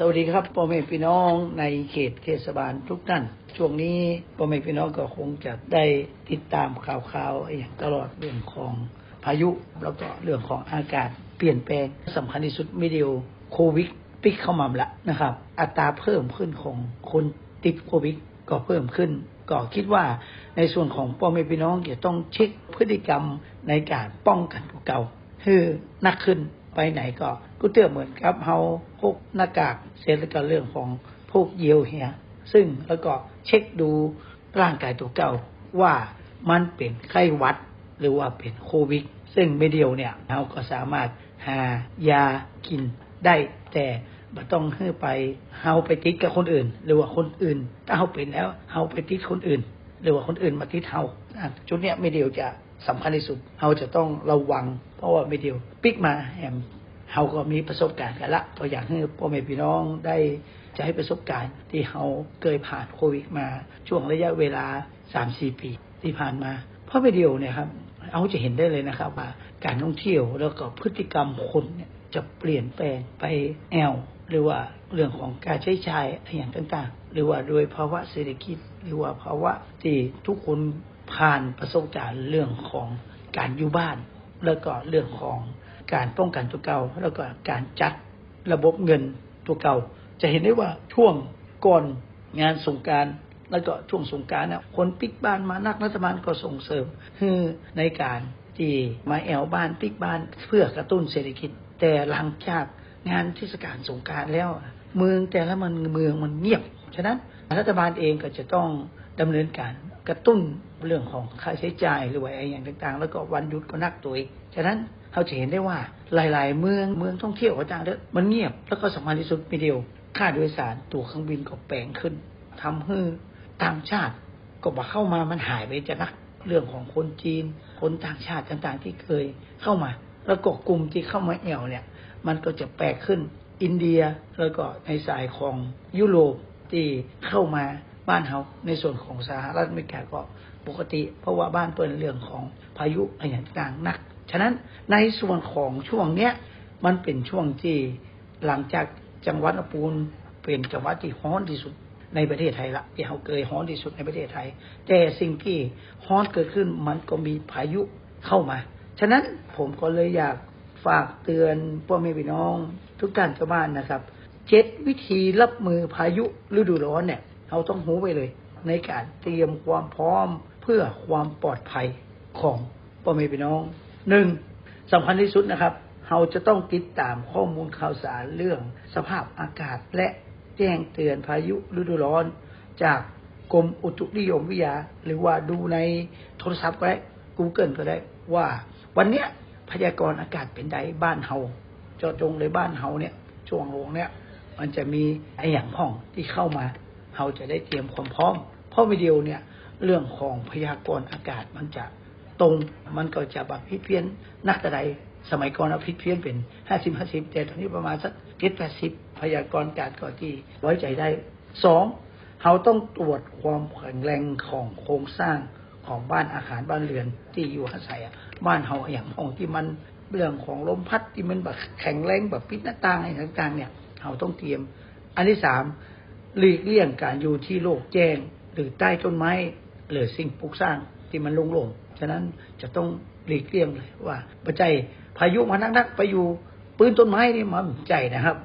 สวัสดีครับพ่อแม่พี่น้องในเขตเทศบาลทุกท่าน ช่วงนี้พ่อแม่พี่น้องก็คงจะได้ติดตามข่าวๆอย่างตลอดเรื่องของพายุแล้วก็เรื่องของอากาศเปลี่ยนแปลงสำคัญที่สุดไม่เดียวโควิดปิกเข้ามาละนะครับ อัตราเพิ่มขึ้นของคนติดโควิดก็เพิ่มขึ้น ก็คิดว่าในส่วนของพ่อแม่พี่น้องจะต้องเช็คพฤติกรรมในการป้องกันตัวเก่าคือนักขึ้น ไปไหนก็ก็เตือเหมือนกับเฮาพกหน้ากากเสร็จแล้วก็เรื่องของพวกเยียวเฮียซึ่งแล้วก็เช็คดูร่างกายตัวเก่าว่ามันเป็นไข้หวัดหรือว่าเป็นโควิด ซึ่งไม่เดียวเนี่ยเราก็สามารถหายากินได้แต่บ่ต้องให้ไปเฮาไปติดกับคนอื่น หรือว่าคนอื่น ถ้าเฮาเป็นแล้วเฮาไปติดคนอื่น หรือว่าคนอื่นมาติดเฮาจุดเนี้ยไม่เดียวจะ สำคัญที่สุดเฮาจะต้องระวัง เพราะว่าไม่เดียวปิกมาแฮมเฮาก็มีประสบการณ์กันละก็อย่ากให้พ่อแม่พี่น้องได้จะใช้ประสบการณ์ที่เฮาเคยผ่านโควิดมาช่วงระยะเวลา3-4ปีที่ผ่านมา เพราะไม่เดียวเนี่ยครับเอาจะเห็นได้เลยนะครับว่าการท่องเที่ยวแล้วก็พฤติกรรมคนเนี่ยจะเปลี่ยนแปลงไปแอลหรือว่าเรื่องของการใช้จ่ายอย่างต่างๆ หรือว่าโดยภาวะเศรษฐกิจ หรือว่าภาวะที่ทุกคน ผ่านประสบการณ์เรื่องของการอยู่บ้าน แล้วก็เรื่องของการป้องกันตัวเก่า แล้วก็การจัดระบบเงินตัวเก่า จะเห็นได้ว่าช่วงก่อนงานสงการแล้วก็ช่วงสงการนะคนปิกบ้านมานักรัฐบาลก็ส่งเสริมคือในการที่มาแอวบ้านปิกบ้านเพื่อกระตุ้นเศรษฐกิจ แต่หลังจากงานเทศกาลสงการแล้ว เมืองแต่ละมันเมืองมันเงียบ ฉะนั้นรัฐบาลเองก็จะต้องดำเนินการ กระตุ้นเรื่องของค่าใช้จ่ายหรือว่าอะไรอย่างต่างๆ แล้วก็วันหยุดก็นักตัวเองฉะนั้นเขาจะเห็นได้ว่าหลาย ๆ เมืองเมืองท่องเที่ยวต่างๆมันเงียบแล้วก็สำคัญที่สุดมีเดียว ค่าโดยสารตั๋วเครื่องบินก็แปลงขึ้นทำให้ต่างชาติก็บอกเข้ามามันหายไปจากนักเรื่องของคนจีน คนต่างชาติต่างๆ ที่เคยเข้ามา แล้วก็กลุ่มที่เข้ามาแอวเนี่ย มันก็จะแปลกขึ้น อินเดียแล้วก็ในสายของยุโรปที่เข้ามา บ้านเขาในส่วนของสหรัฐอเมริกาก็ปกติ เพราะว่าบ้านเปิดเรื่องของพายุอะไรต่างๆนัก ฉะนั้นในส่วนของช่วงเนี้ยมันเป็นช่วงที่หลังจากจังหวัดลำพูนเป็นจังหวัดที่ฮ้อนที่สุดในประเทศไทยละที่เขาเคยฮ้อนที่สุดในประเทศไทย แต่สิ่งที่ฮ้อนเกิดขึ้นมันก็มีพายุเข้ามา ฉะนั้นผมก็เลยอยากฝากเตือนพ่อแม่พี่น้อง ทุกท่านชาวบ้านนะครับ เจ็ดวิธีรับมือพายุฤดูร้อนเนี่ย เราต้องหูไปเลย ในการเตรียมความพร้อมเพื่อความปลอดภัยของพ่อแม่พี่น้องหนึ่งสำคัญที่สุดนะครับ เราจะต้องติดตามข้อมูลข่าวสารเรื่องสภาพอากาศและแจ้งเตือนพายุฤดูร้อน จากกรมอุตุนิยมวิทยา หรือว่าดูในโทรศัพท์ก็ได้ Google ก็ได้ว่า วันเนี้ยพยากรณ์อากาศเป็นใดบ้านเฮาเจาะจงเลยบ้านเฮาเนี่ยช่วงลงเนี่ย มันจะมีไอ้อย่างห้องที่เข้ามา เฮาจะได้เตรียมความพร้อม เพราะวิดีโอเนี่ยเรื่องของพยากรณ์อากาศมันจะตรงมันก็จะแบบพิเพี้ยนนักแต่ใดสมัยก่อนเอาพิเพี้ยนเป็นห้าสิบห้าสิบแต่ตอนนี้ประมาณสักเจ็ดแปดสิบพยากรณ์อากาศก็ที่ไว้ใจได้สองเราต้องตรวจความแข็งแรงของโครงสร้างของบ้านอาคารบ้านเรือนที่อยู่อาศัยบ้านเฮาอย่างห้องที่มันเรื่องของลมพัดที่มันแบบแข็งแรงแบบปิดหน้าต่างอะไรต่างๆเนี่ยเราต้องเตรียม อันที่สาม หลีกเลี่ยงการอยู่ที่โล่งแจ้ง หรือใต้ต้นไม้หรือสิ่งปลูกสร้างที่มันโล่งๆฉะนั้นจะต้องหลีกเลี่ยงเลยว่าปัจจัยพายุมานักๆไปอยู่ปืนต้นไม้นี่มันใจนะครับ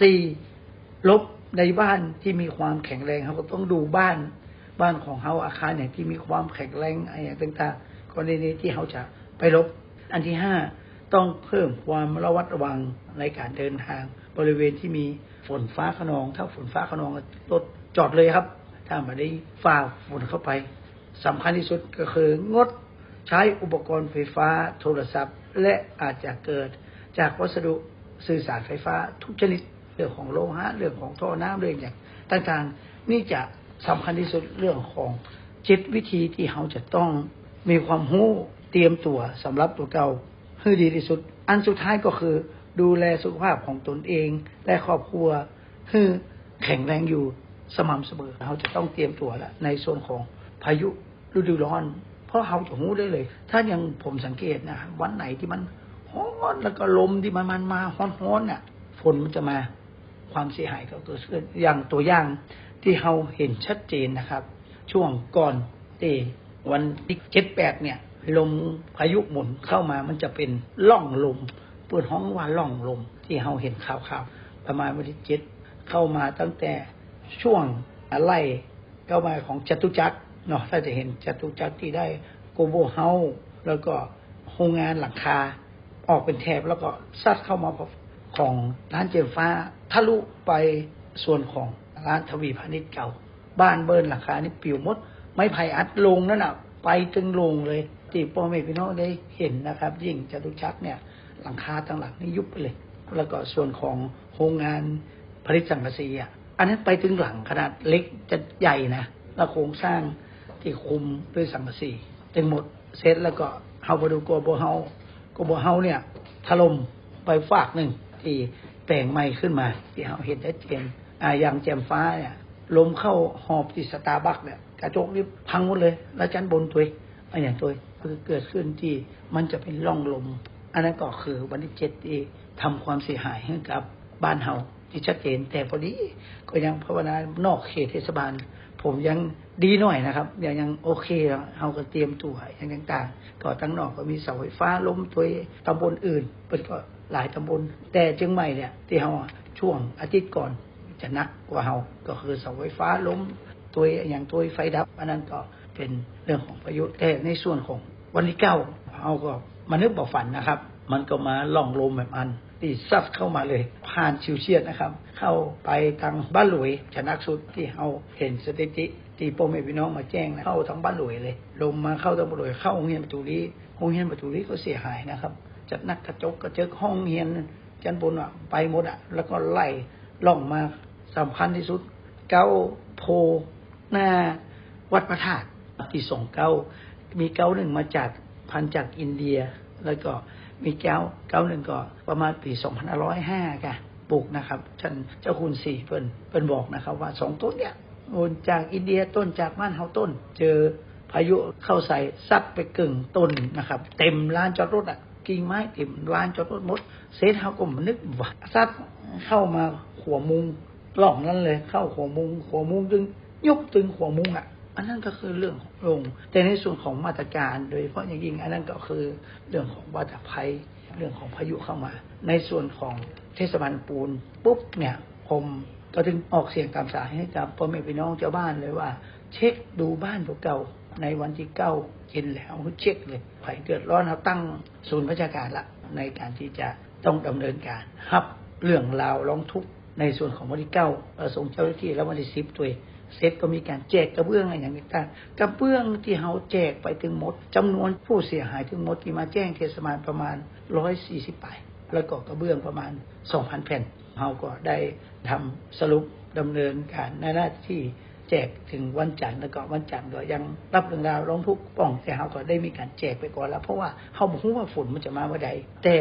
สี่ลบในบ้านที่มีความแข็งแรงเขาก็ต้องดูบ้านบ้านของเขาอาคารเนี่ยที่มีความแข็งแรงอะไรต่างๆกรณีที่เขาจะไปลบ อันที่ห้าต้องเพิ่มความระวัดระวังในการเดินทางบริเวณที่มี ฝนฟ้าขนอง ถ้าฝนฟ้าขนองรถจอดเลยครับ ถ้าไม่ได้ฝ่าฝนเข้าไปสำคัญที่สุดก็คืองดใช้อุปกรณ์ไฟฟ้าโทรศัพท์ และอาจจะเกิดจากวัสดุสื่อสารไฟฟ้าทุกชนิดเรื่องของโลหะเรื่องของท่อน้ำเรื่องอย่างต่างๆ นี่จะสำคัญที่สุดเรื่องของจิตวิธีที่เขาจะต้องมีความรู้เตรียมตัวสำหรับตัวเก่าให้ดีที่สุด อันสุดท้ายก็คือ ดูแลสุขภาพของตนเอง และครอบครัวให้แข็งแรงอยู่สม่ำเสมอเขาจะต้องเตรียมตัวแล้วในส่วนของพายุฤดูร้อน เพราะเขาจะรู้ได้เลย ถ้ายังผมสังเกตนะวันไหนที่มันร้อนแล้วก็ลมที่มันมันมาร้อนๆน่ะฝนมันจะมาความเสียหายก็เกิดขึ้นอย่างตัวอย่างที่เราเห็นชัดเจนนะครับ ช่วงก่อนเอวันที่เจ็ดแปดเนี่ย ลมพายุหมุนเข้ามามันจะเป็นล่องลม เปิดห้องว่าล่องลมที่เราเห็นข่าวๆประมาณวันที่เจ็ดเข้ามาตั้งแต่ช่วงไล่เข้ามาของจตุจักรเนาะถ้าจะเห็นจตุจักรที่ได้โกโบเฮาแล้วก็โรงงานหลังคา ออกเป็นแถบแล้วก็ซัดเข้ามาของร้านเจมฟ้าทะลุไปส่วนของร้านทวีพาณิชย์เก่า บ้านเบิร์นหลังคานี่ปิวมด ไม้ไผ่อัดลงนั่นน่ะ ไปถึงลงเลยที่พ่อแม่พี่น้องได้เห็นนะครับ ยิ่งจตุจักรเนี่ย หลังคาทั้งหลังนี่ยุบไปเลย แล้วก็ส่วนของโรงงานผลิตสังกะสีอะ อันนั้นไปถึงหลังขนาดเล็กจะใหญ่นะแล้วโครงสร้างที่คุมด้วยสังกะสีถึงหมดเสร็จแล้วก็เฮาไปดูโกโบเฮาโกโบเฮาเนี่ยถล่มไปฝากหนึ่งที่แต่งใหม่ขึ้นมา ที่เราเห็นได้เจนอ่าอย่างแจ่มฟ้าเนี่ยลมเข้าหอบที่สตาร์บัคเนี่ยกระจกนี่พังหมดเลย แล้วชั้นบนตัวอันอย่างตัวคือเกิดขึ้นที่มันจะเป็นร่องลม อันนั้นก็คือวันที่เจ็ดที่ทำความเสียหายให้กับบ้านเฮาที่ชัดเจน แต่พอดีก็ยังภาวนานอกเขตเทศบาล ผมยังดีหน่อยนะครับยังยังโอเคเฮาก็เตรียมตัวอย่างต่างๆก็ตั้งนอกก็มีเสาไฟฟ้าล้มตัวตำบลอื่นเป็นก็หลายตำบล แต่เชียงใหม่เนี่ยที่เฮาช่วงอาทิตย์ก่อนจะนักกว่าเฮาก็คือเสาไฟฟ้าล้มตัวอย่างตัวไฟดับ อันนั้นก็เป็นเรื่องของพายุแต่ในส่วนของวันที่เก้าเฮาก็ มานึกบอกฝันนะครับ มันก็มาล่องลมแบบอันที่ซัดเข้ามาเลยผ่านชิวเชียดนะครับ เข้าไปทางบ้านหลวยชนักสุดที่เฮาเห็นสถิติที่พ่อแม่พี่น้องมาแจ้งนะเข้าทางบ้านหลวยเลยลมมาเข้าทางบ้านหลวยเข้าโรงเรียนประตูรีโรงเรียนประตูรีก็เสียหายนะครับจัดนักกระจกกระเจิกห้องเรียนจันบนอะไปหมดอะแล้วก็ไล่ล่องมาสำคัญที่สุด เก้าโพหน้าวัดพระธาตุที่สองเก้ามีเก้าหนึ่งมาจาก พันจากอินเดีย แล้วก็มีแก้วเก้าหนึ่งก็ประมาณปีสองพันร้อยห้าค่ะปลูกนะครับท่านเจ้าคุณสี่เพิ่นเพิ่นบอกนะครับ ว่าสองต้นเนี่ยโอนจากอินเดียต้นจากบ้านเฮาต้น เจอพายุเข้าใส่ซัดไปกึ่งต้นนะครับ เต็มลานจอดรถอะกิ่งไม้เต็มลานจอดรถหมดเซตเฮาก็มนึกว่าซัดเข้ามาหัวมุงปล่องนั่นเลย เข้าหัวมุง หัวมุงตึงยุบตึงหัวมุงอะ อันนั้นก็คือเรื่องของลง แต่ในส่วนของมาตรการ โดยเฉพาะอย่างยิ่งอันนั้นก็คือเรื่องของวัตภัยเรื่องของพายุเข้ามา ในส่วนของเทศบาลปูนปุ๊บเนี่ยผมก็ถึงออกเสียงตามสายให้กับพ่อแม่พี่น้องเจ้าบ้านเลยว่า เช็คดูบ้านเก่าในวันที่เก้าเย็นแล้วเช็คเลยไผ่เกิดร้อนเราตั้งศูนย์ระชการละในการที่จะต้องดำเนินการรับเรื่องราวร้องทุกข์ในส่วนของวันที่เก้าส่งเจ้าหน้าที่แล้ววันที่สิบตัว เซตก็มีการแจกกระเบื้องอะไรอย่างนี้ต่างกระเบื้องที่เขาแจกไปถึงหมดจำนวนผู้เสียหายถึงหมดที่มาแจ้งเทศบาลประมาณร้อยสี่สิบไปแล้วก็กระเบื้องประมาณสองพันแผ่นเขาก็ได้ทำสรุปดำเนินการในหน้าที่แจกถึงวันจันทร์แล้วก็วันจันทร์ก็ยังรับเรื่องราวร้องทุกข์ป้องแต่เขาก็ได้มีการแจกไปก่อนแล้ว เพราะว่าเขาบอกว่าฝนมันจะมาเมื่อใดแต่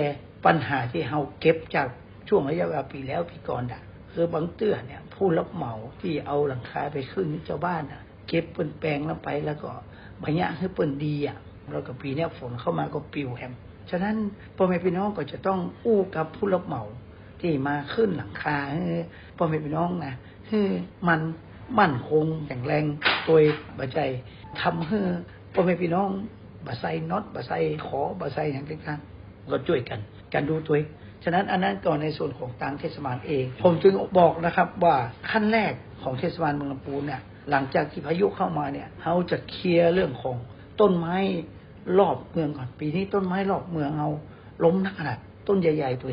ปัญหาที่เขาเก็บจากช่วงระยะเวลาปีแล้วปีก่อนอะ คือบางเตื้อเนี่ย ผู้รับเหมาที่เอาหลังคาไปขึ้นเจ้าบ้านอะ เก็บเปินแปลงแล้วไปแล้วก็บางอย่างให้เปินดีอะแล้วก็ปีนี้ฝนเข้ามาก็ปิวแฮมฉะนั้นพ่อแม่พี่น้องก็จะต้องอู้กับผู้รับเหมาที่มาขึ้นหลังคาให้พ่อแม่พี่น้องนะให้มันมั่นคงแข็งแรงตัวบัใจทำให้พ่อแม่พี่น้องบะไซน็อตบะไซขอบะไซอย่างต่างๆก็ช่วยกัน การดูตัว ฉะนั้นอันนั้นก่อนในส่วนของทางเทศบาลเอง ผมจึงบอกนะครับว่าขั้นแรกของเทศบาลเมืองลำพูนเนี่ยหลังจากที่พายุเข้ามาเนี่ยเขาจะเคลียร์เรื่องของต้นไม้รอบเมืองก่อนปีนี้ต้นไม้รอบเมืองเอาล้มนักขนาดต้นใหญ่ๆตัว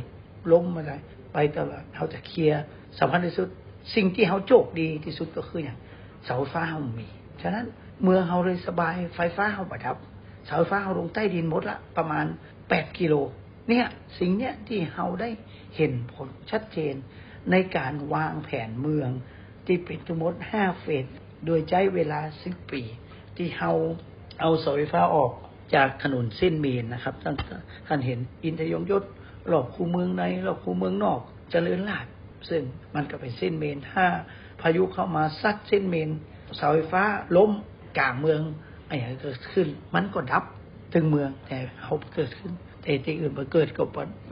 ล้มมาเลยไปตลอดเขาจะเคลียร์สำคัญที่สุด สิ่งที่เขาโชคดีที่สุดก็คืออย่างเสาไฟฟ้าเขามี ฉะนั้นเมืองเขาเลยสบายไฟฟ้าเขาประดับ เสาไฟฟ้าเขาลงใต้ดินหมดละประมาณแปดกิโล เนี่ยสิ่งเนี้ยที่เราได้เห็นผลชัดเจน ในการวางแผนเมือง ที่เป็นทั้งหมดห้าเฟสโดยใช้เวลาสิบปี ที่เราเอาเสาไฟฟ้าออกจากถนนเส้นเมนนะครับท่านท่านเห็นอินทยงยศรอบคูเมืองในรอบคูเมืองนอกจเจริญลาดซึ่งมันก็เป็นเส้นเมนถ้าพายุเข้ามาซัดเส้นเมนเสาไฟฟ้าล้มกลางเมืองอะไรเกิดขึ้น มันก็ดับถึงเมืองแต่เขาเกิดขึ้น แแต่ที่อื่นมาเกิดก็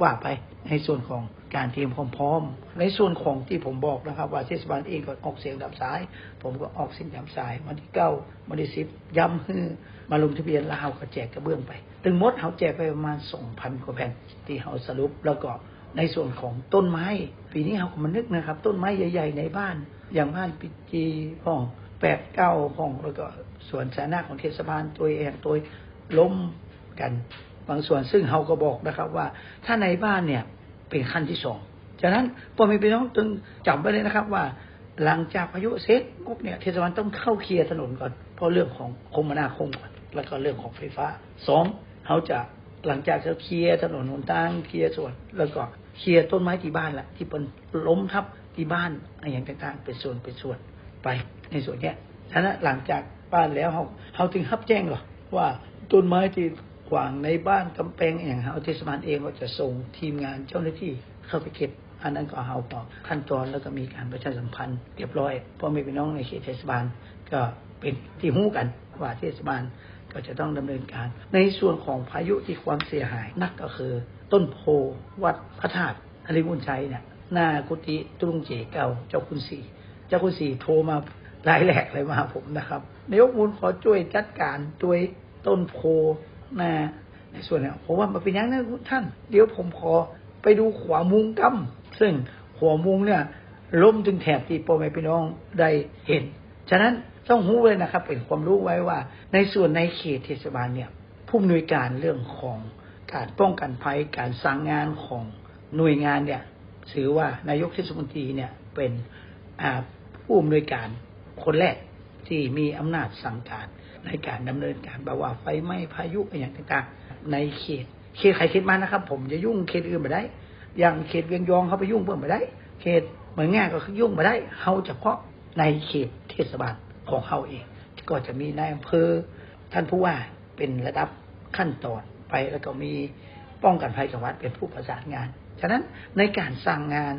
ว่าไปในส่วนของการเตรียมความพร้อม ในส่วนของที่ผมบอกนะครับว่าเทศบาลเองก็ออกเสียงดับสาย ผมก็ออกเสียงดับสายวันที่เก้าวันที่สิบย้ำฮือมาลงทะเบียนแล้วเราก็แจกกระเบื้องไปถึงมดเขาแจกไปประมาณสองพันกว่าแผ่นที่เขาสรุปแล้วก็ในส่วนของต้นไม้ปีนี้เขาก็มานึกนะครับ ต้นไม้ใหญ่ ๆ ในบ้าน อย่างบ้านปิจีห้องแปดเก้าห้องแล้วก็สวนสาธารณะของเทศบาลตัวเองตัวล้มกัน บางส่วนซึ่งเขาก็บอกนะครับว่า ถ้าในบ้านเนี่ยเป็นขั้นที่สองฉะนั้นพ่อแม่พี่น้องตึงจำไว้เลยนะครับว่า หลังจากพายุเสร็จปุ๊บเนี่ยเทศบาลต้องเข้าเคลียร์ถนนก่อน เพราะเรื่องของคมนาคมก่อนแล้วก็เรื่องของไฟฟ้าสองเขาจะหลังจากเคลียร์ถนนหนทางเคลียร์ส่วน แล้วก็เคลียร์ต้นไม้ที่บ้านละที่เป็นล้มทับที่บ้านอะไรอย่างต่างๆ เป็นส่วนเป็นส่วนไปในส่วนเนี้ยฉะนั้นหลังจากบ้านแล้วเขาเขาถึงรับแจ้งหรอว่าต้นไม้ที่ ขวางในบ้านกำแพงอย่างเขาเทศบาลเองก็จะส่งทีมงานเจ้าหน้าที่เข้าไปเก็บ อันนั้นก็เอาต่อขั้นตอนแล้วก็มีการประชาสัมพันธ์เรียบร้อยพ่อแม่พี่น้องในเขตเทศบาลก็เป็นที่หู้กันว่าเทศบาลก็จะต้องดำเนินการ ในส่วนของพายุที่ความเสียหายนักก็คือ ต้นโพวัดพระธาตุอริบุญชัยเนี่ยหน้ากุฏิตรุงเจเก่าเจ้าคุณสี่เจ้าคุณสี่โทรมารายแหลกเลยมาผมนะครับนายกมูลขอช่วยจัดการช่วยต้นโพ น้าในส่วนเนี่ยผมว่ามันเป็นอย่างนั้นท่าน เดี๋ยวผมขอไปดูขวามุงกัมซึ่งหัวมุงเนี่ยล้มถึงแถบที่พ่อแม่พี่น้องได้เห็น ฉะนั้นต้องรู้เลยนะครับ เป็นความรู้ไว้ว่า ในส่วนในเขตเทศบาลเนี่ยผู้อำนวยการเรื่องของการป้องกันภัยการสั่งงานของหน่วยงานเนี่ยถือว่านายกเทศมนตรีเนี่ยเป็นผู้อำนวยการคนแรกที่มีอำนาจสั่งการ ในการดำเนินการแบบว่าไฟไหม้พายุอย่างต่างๆ ในเขตเขตใครเขตมานะครับ ผมจะยุ่งเขตอื่นไม่ได้ อย่างเขตเวียงยองเขาไปยุ่งเพิ่มไม่ได้ เขตเหมือนง่ายก็คือยุ่งไม่ได้เขาเฉพาะในเขตเทศบาลของเขาเอง ก็จะมีนายอำเภอท่านผู้ว่าเป็นระดับขั้นตอนไปแล้วก็มีป้องกันภัยจังหวัดเป็นผู้ประสานงาน ฉะนั้นในการสั่งงาน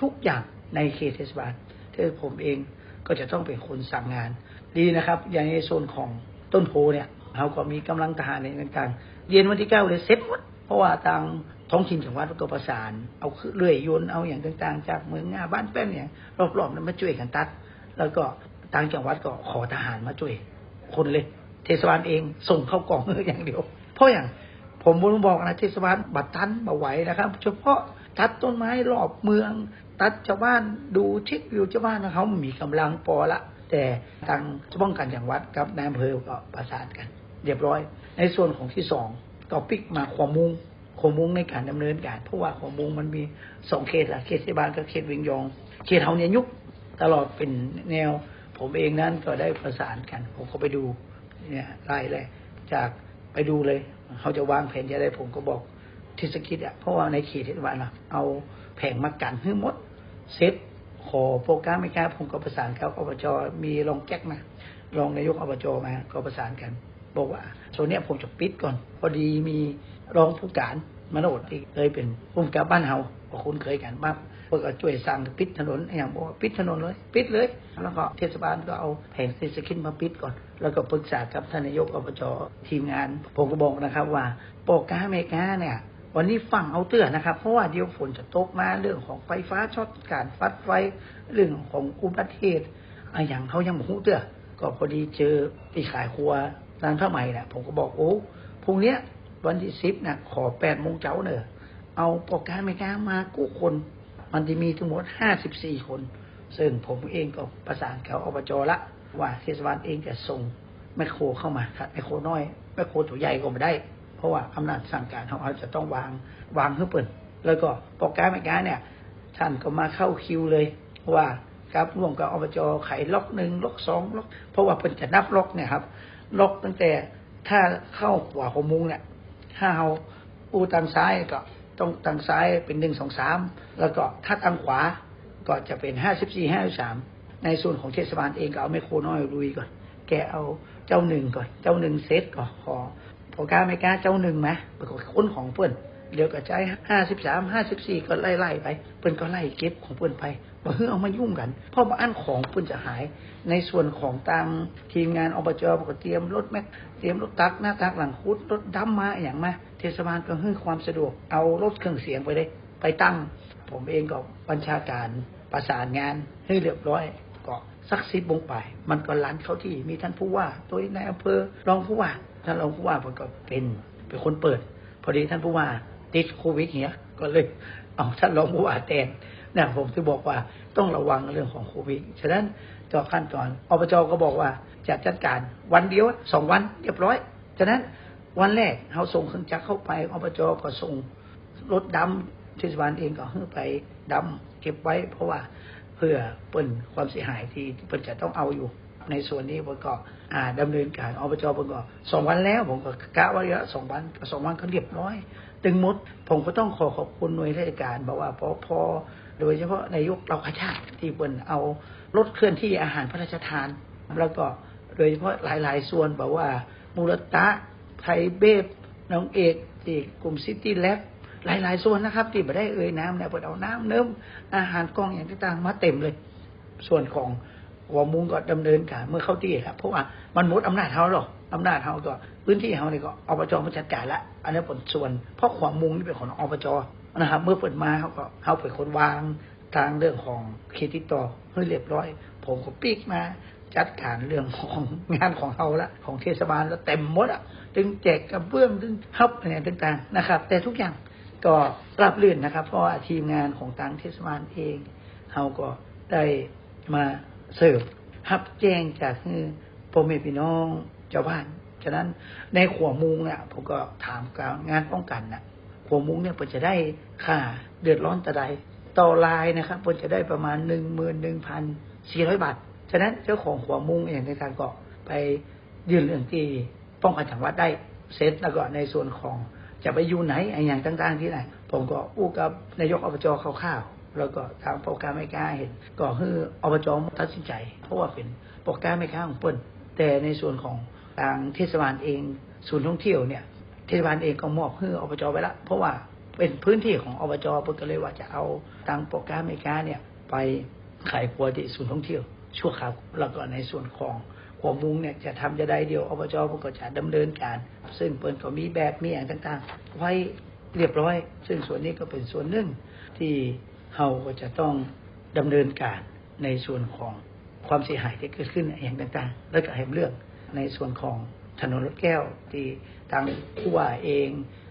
ทุกอย่างในเขตเทศบาลเทศผมเองก็จะต้องเป็นคนสั่งงาน ดีนะครับ อย่างในโซนของ ต้นโพเนี่ยเราก็มีกำลังทหารในต่างๆเย็นวันที่เก้าเลยเซ็ตหมดเพราะว่าทางท้องถิ่นจังหวัดก็ประสาน เอาเลื่อยยนเอาอย่างต่างๆ จากเมืองงาบ้านแป้นเนี่ยรอบๆนั้นมาช่วยกันตัด แล้วก็ทางจังหวัดก็ขอทหารมาช่วย คนเลย เทศบาลเองส่งเข้ากล่องอย่างเดียว เพราะอย่างผมบอกนะเทศบาลบัตรทันมาไหวนะครับ เฉพาะตัดต้นไม้รอบเมือง ตัดชาวบ้านดูเช็ควิวชาวบ้านเขามีกำลังพอละ แต่ทางป้องกันจังวัดกับนายอำเภอก็ประสานกัน เรียบร้อย ในส่วนของที่สองก็ปิกมาความมุงความมุงในการดำเนินการเพราะว่าความมุงมันมีสองเขตละเขตเทศบาลกับเขตเวิงยองเขตเฮาเนี่ยยุบตลอดเป็นแนว ผมเองนั้นก็ได้ประสานกัน ผมก็ไปดูเนี่ยไล่เลยจากไปดูเลย เขาจะวางแผนจะได้ผมก็บอกทิศกิจอะเพราะว่าในเขตเทศบาลนะเอาแผงมากันให้หมดเซต ขอโปรแกรมไม่กล้าผมก็ประสานเขาอบจมีรองแจ็คนะรองนายกอบจมาก็ประสานกัน บอกว่าโซนเนี้ยผมจะปิดก่อน พอดีมีรองผู้การมโนดที่เคยเป็นผู้การบ้านเฮาก็คุ้นเคยกันบ้างเพื่อช่วยสั่งปิดถนนอย่างบอกปิดถนนเลย ปิดเลย แล้วก็เทศบาลก็เอาแผงเศรษฐกิจมาปิดก่อน แล้วก็ปรึกษากับท่านนายกอบจทีมงาน ผมก็บอกนะครับว่าโปรแกรมอเมริกาเนี่ย วันนี้ฟังเอาเตือนนะครับ เพราะว่าเดี๋ยวฝนจะตกมาเรื่องของไฟฟ้าช็อตการฟัดไฟเรื่องของอุบัติเหตุอะอย่างเขายังหูเตือก็พอดีเจอที่ขายครัวร้านผ้าใหม่นี่ยผมก็บอกโอ้พรุ่งนี้วันที่สิบนะขอแปดโมงเช้าเนอะเอาโปรแกรมอเมริกามากู้คน มันจะมีทั้งหมดห้าสิบสี่คน ซึ่งผมเองก็ประสานเขาอบจละ ว่าเทศบาลเองจะส่งแมคโครเข้ามาครับแมคโครน้อยแมคโครตัวใหญ่ก็ไม่ได้ ราะว่าอำนาจสั่งการของเขาจะต้องวางวางให้เปิดแล้วก็โปรแกรมอเมริกาเนี่ย ท่านก็มาเข้าคิวเลยว่าครับร่วมกับอบจไขล็อกหนึ่งล็อกสองล็อก เพราะว่าเป็นจะนับล็อกเนี่ยครับล็อกตั้งแต่ถ้าเข้าขวาขมุงเนี่ยถ้าเอาอูทางซ้ายก็ต้องทางซ้ายเป็นหนึ่งสองสามแล้วก็ถ้าทางขวาก็จะเป็นห้าสิบสี่ห้าสามในส่วนของเทศบาลเองก็เอาไมโครน้อยลุยก่อน แกเอาเจ้าหนึ่งก่อน เจ้าหนึ่งเซตก่อนขอ พอกล้าไม่กล้าเจ้าหนึ่งไหมปรากฏคนของเพื่อนเดี๋ยวก็ใจห้าสิบสามห้าสิบสี่ก็ไล่ไล่ไปเปิ้นก็ไล่เก็บของเปิ้นไปบ่เฮือเอามายุ่งกันเพราะว่าอันของเปิ้นจะหาย ในส่วนของตามทีมงานอบจก็เตรียมรถแม็กเตรียมรถตักหน้าตักหลังคุดรถดำมาอย่างมาเทศบาลก็ให้ความสะดวกเอารถเครื่องเสียงไปเลยไปตั้ง ผมเองก็บัญชาการประสานงานให้เรียบร้อยก็สักสิบวงไป มันก็ลันเข้าที่มีท่านผู้ว่าตัวนอำเภอรองผู้ว่า ท่านรองผู้ว่าผมก็เป็นเป็นคนเปิด พอดีท่านผู้ว่าติดโควิดเนี้ยก็เลยเอาท่านรองผู้ว่าแทนนะผมถึงบอกว่าต้องระวังเรื่องของโควิดฉะนั้นต่อขั้นตอนอบจก็บอกว่าจะจัดการวันเดียวสองวันเรียบร้อยฉะนั้นวันแรกเขาส่งเครื่องจักรเข้าไปอบจก็ส่งรถดำเทศบาลเองก็ให้ไปดำเก็บไว้ เพราะว่า พื่อเปิ้นความเสียหายที่เปิ้นจะต้องเอาอยู่ ในส่วนนี้ผมก็อ่าดำเนินการอบจผมก็สองวันแล้ว ผมก็กะว่าระยะสองวันสองวันก็เรียบร้อย ตึงหมดผมก็ต้องขอขอบคุณหน่วยราชการบอกว่าพอพอโดยเฉพาะนายกเราขชาติที่เปิ้นเอารถเคลื่อนที่อาหารพระราชทาน แล้วก็โดยเฉพาะหลาย ๆ ส่วนบอกว่ามูลตะไทยเบฟน้องเอกที่กลุ่มซิตี้แลบ หลาย ๆ ส่วนนะครับ ที่ไม่ได้เอ่ยน้ำเนี่ยเปิดเอาน้ำเนิ้มอาหารกองอย่างต่างๆมาเต็มเลย ส่วนของหัวมุงก็ดำเนินการเมื่อเข้าที่ครับเพราะว่ามันหมดอำนาจเขาหรอกอำนาจเขาก็พื้นที่เขาเนี่ยก็อบจมาจัดการละอันนี้ผลส่วน เพราะหัวมุงนี่เป็นของอบจนะครับ เมื่อเปิดมาเขาก็เขาเป็นคนวางทางเรื่องของเครดิตต่อให้เรียบร้อย ผมก็ปีกมาจัดการเรื่องของงานของเขาละของเทศบาลแล้วเต็มหมดอะถึงแจกกระเบื้องถึงฮับอะไรต่างๆนะครับ แต่ทุกอย่าง ก็รับลื่นนะครับ เพราะว่าทีมงานของทางเทศบาลเองเขาก็ได้มาเสิร์ฟฮับแจ้งจากพ่อแม่พี่น้องเจ้าบ้านฉะนั้นในขวมุงเนี่ยผมก็ถามการงานป้องกันน่ะขวมุงเนี่ยเพิ่นจะได้ค่าเดือดร้อนตะใดต่อลายนะครับเพิ่นจะได้ประมาณหนึ่งหมื่นหนึ่งพันสี่ร้อยบาทฉะนั้นเจ้าของขวมุงเองในการก็ไปยื่นเรื่องที่ป้องกันจังหวัดได้เสร็จแล้วก็ในส่วนของ จะไปอยู่ไหนไอ้อย่างต่างๆที่ไหนผมก็อู้กับนายกอบจคร่าวๆแล้วก็ทางโปรแกรมไม่กล้าเห็น ก็คืออบจตัดสินใจ เพราะว่าเป็นโปรแกรมไม่กล้าของเปิ้นแต่ในส่วนของทางเทศบาลเองศูนย์ท่องเที่ยวเนี่ยเทศบาลเองก็มอบให้อบจไปละ เพราะว่าเป็นพื้นที่ของอบจเพิ่นก็เลยว่าจะเอาทางโปรแกรมไม่กล้าเนี่ยไปขายครัวที่ศูนย์ท่องเที่ยวชั่วคราวแล้วก็ในส่วนของ หัวมุงเนี่ยจะทำจะได้เดียวอบจมันก็จะดำเนินการ ซึ่งเปิ้นก็มีแบบมีอย่างต่างๆ ไว้เรียบร้อย ซึ่งส่วนนี้ก็เป็นส่วนหนึ่งที่เฮาก็จะต้องดำเนินการในส่วนของความเสียหายที่เกิดขึ้นอย่างต่างๆ แล้วก็ให้เรื่องในส่วนของถนนรถแก้วที่ทางผู้ว่าเอง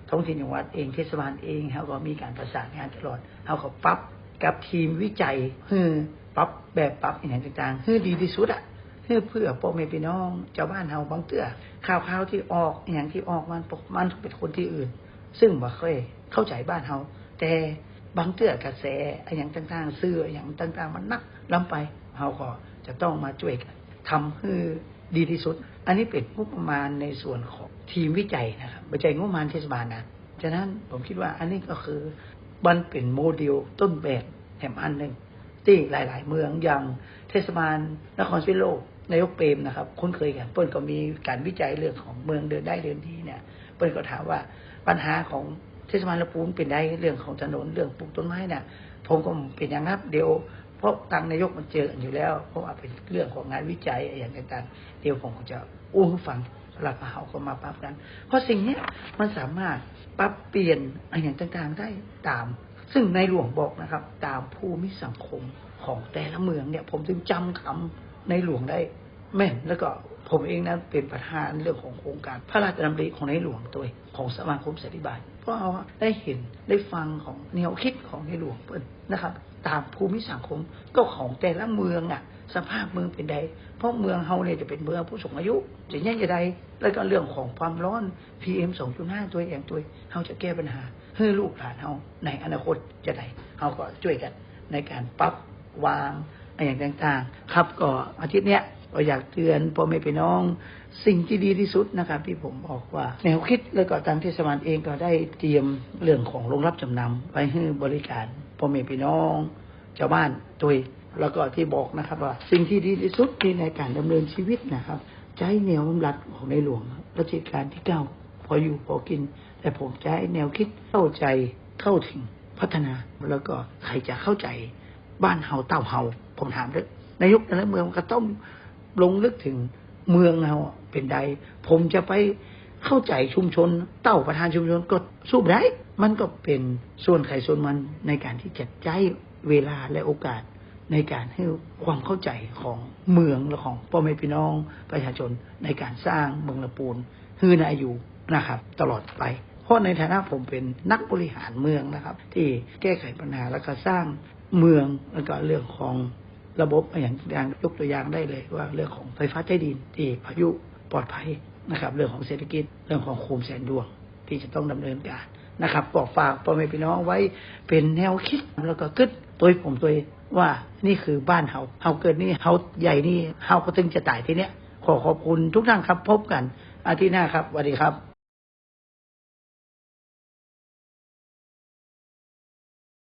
ท้องถิ่นจังหวัดเองเทศบาลเองเขาก็มีการประสานงานตลอดเขาก็ปรับกับทีมวิจัยฮือปรับแบบปรับอย่างต่างๆฮือดีที่สุดอะ เพื่อเพื่อพ่อแม่พี่น้องชาวบ้านเฮาบางเตื้อข่าวข่าวที่ออกอย่างที่ออกมันปกมันเป็นคนที่อื่น ซึ่งบ่เคยเข้าใจบ้านเฮาแต่บางเตื้อกระแสอย่างต่างๆเสื้ออย่างต่างๆ มันนักล้ำไปเฮาก็จะต้องมาช่วยกันทำให้ดีที่สุด อันนี้เป็นงบประมาณในส่วนของทีมวิจัยนะครับไม่ใช่งบประมาณเทศบาลนะฉะนั้นผมคิดว่าอันนี้ก็คือมันเป็นโมเดลต้นแบบแห่งอันหนึ่งที่หลาย ๆ เมืองอย่างเทศบาลนครศรีโลก นายกเปรมนะครับ คุ้นเคยกันเปิ้ลก็มีการวิจัยเรื่องของเมืองเดินได้เดินดีเนี่ยเปิ้ลก็ถามว่าปัญหาของเทศบาลละปูนเป็นได้เรื่องของถนนเรื่องปลูกต้นไม้เนี่ยผมก็เป็นอย่างนั้นเดี๋ยวเพราะทางนายกมันเจออยู่แล้ว เพราะว่าเป็นเรื่องของงานวิจัยอย่างต่างๆ เดี๋ยวผมจะอู้ฟังหลักเขาก็มาปรับกัน เพราะสิ่งเนี้ยมันสามารถปรับเปลี่ยนอะไรอย่างต่างๆได้ตาม ซึ่งในหลวงบอกนะครับ ตามภูมิสังคมของแต่ละเมืองเนี่ย ผมถึงจำคำ ในหลวงได้แม่นแล้วก็ผมเองนั้นเป็นประธานเรื่องของโครงการ พระราชดำริของในหลวงตัวของสมาคมเสรีบาลเพราะเอาได้เห็นได้ฟังของแนวคิดของในหลวงเปิ้นนะครับ ตามภูมิสังคมก็ของแต่ละเมืองอะ สภาพเมืองเป็นใด เพราะเมืองเฮาเนี่ยจะเป็นเมืองผู้สูงอายุจะแย่งจะใดแล้วก็เรื่องของความร้อน PM 2.5 ตัวอย่างตัวเฮาจะแก้ปัญหาให้ลูกหลานเฮาในอนาคตจะได้เฮาก็ช่วยกันในการปรับวาง อย่างต่างๆ ครับก็อาทิตย์เนี้ยก็อยากเตือนพ่อแม่พี่น้อง สิ่งที่ดีที่สุดนะครับ ที่ผมบอกว่า แนวคิดแล้วก็ทางเทศบาลเองก็ได้เตรียมเรื่องของโรงรับจำนำไว้ให้บริการพ่อแม่พี่น้องชาวบ้านตัวแล้วก็ที่บอกนะครับว่า สิ่งที่ดีที่สุดที่ในการดำเนินชีวิตนะครับใจแนวบำรัดของในหลวงรัชกาลที่เก้าพออยู่พอกิน แต่ผมให้แนวคิดเข้าใจเข้าถึงพัฒนา แล้วก็ใครจะเข้าใจบ้านเฮาเต้าเฮา ผมถามด้วยนายกแต่ละเมืองก็ต้องลงลึกถึงเมืองเฮาเป็นใด ผมจะไปเข้าใจชุมชน เต้าประธานชุมชนก็สู้ได้ มันก็เป็นส่วนไขส่วนมันในการที่จะใช้เวลาและโอกาสในการให้ความเข้าใจของเมืองและของพ่อแม่พี่น้องประชาชนในการสร้างเมืองละปูนฮือนาอยู่นะครับ ตลอดไป เพราะในฐานะผมเป็นนักบริหารเมืองนะครับ ที่แก้ไขปัญหาแล้วก็สร้างเมืองแล้วก็เรื่องของ ระบบอย่างอย่างยกตัวอย่างได้เลยว่าเรื่องของไฟฟ้าใต้ดินที่พายุปลอดภัยนะครับ เรื่องของเศรษฐกิจเรื่องของโคมแสนดวงที่จะต้องดำเนินการนะครับบอกฝากพ่อแม่พี่น้องไว้เป็นแนวคิดแล้วก็กึดตัวผมตัวว่านี่คือบ้านเฮาเฮาเกิดนี่เฮาใหญ่นี่เฮาก็ถึงจะตายทีเนี้ยขอขอบคุณทุกท่านครับพบกันอาทิตย์หน้าครับสวัสดีครับ